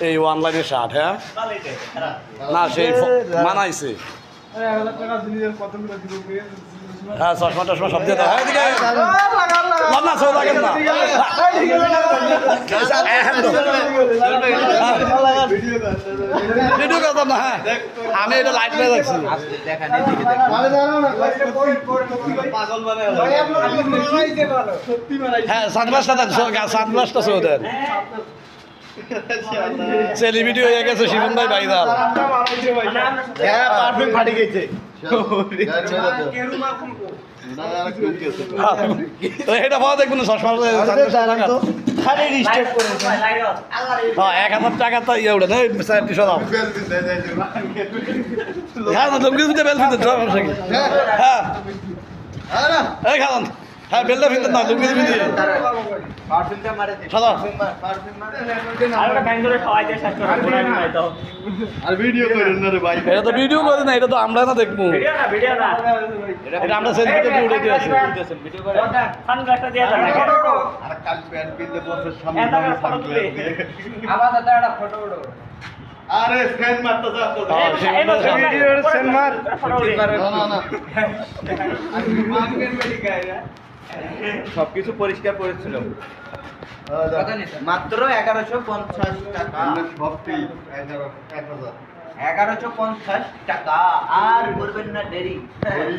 এই অনলাইনে শার্ট হ্যাঁ? না সেই মানাইছে। হ্যাঁ চশমা টশমা সব দিয়ে হ্যাঁ না ভিডিও না হ্যাঁ। আমি এটা লাইট রাখছি। হ্যাঁ সানগ্লাসটা সানগ্লাসটা সেলিব্রিটি হয়ে গেছে শিবন ভাই, ভাইরাল। পারফিউম ফাটি গেছে এটা পাওয়া দেখবেন হ্যাঁ এক হাজার টাকা তো ইয়ে উঠে হ্যাঁ হ্যাঁ। খালান। হ্যাঁ বেলটা না লুঙ্গি দিবি দিয়ে। পারফিউমটা মারে দে সাদা পারফিউম মারে আর ভিডিও করেন না রে ভাই। এটা তো ভিডিও করে না এটা তো আমরা না দেখব। এটা আমরা দিয়ে আর কাল প্যান্ট পিনতে বসে সামনে এত বড় photo তুলে। আবার দাদা একটা ফটো উঠো। আরে স্ক্যান মারতে যা তো। হ্যাঁ, না না না। সবকিছু পরিষ্কার করেছিল। মাত্র এগারোশো পঞ্চাশ টাকা। আমরা এক হাজার। এগারোশো পঞ্চাশ টাকা। আর করবেন না দেরি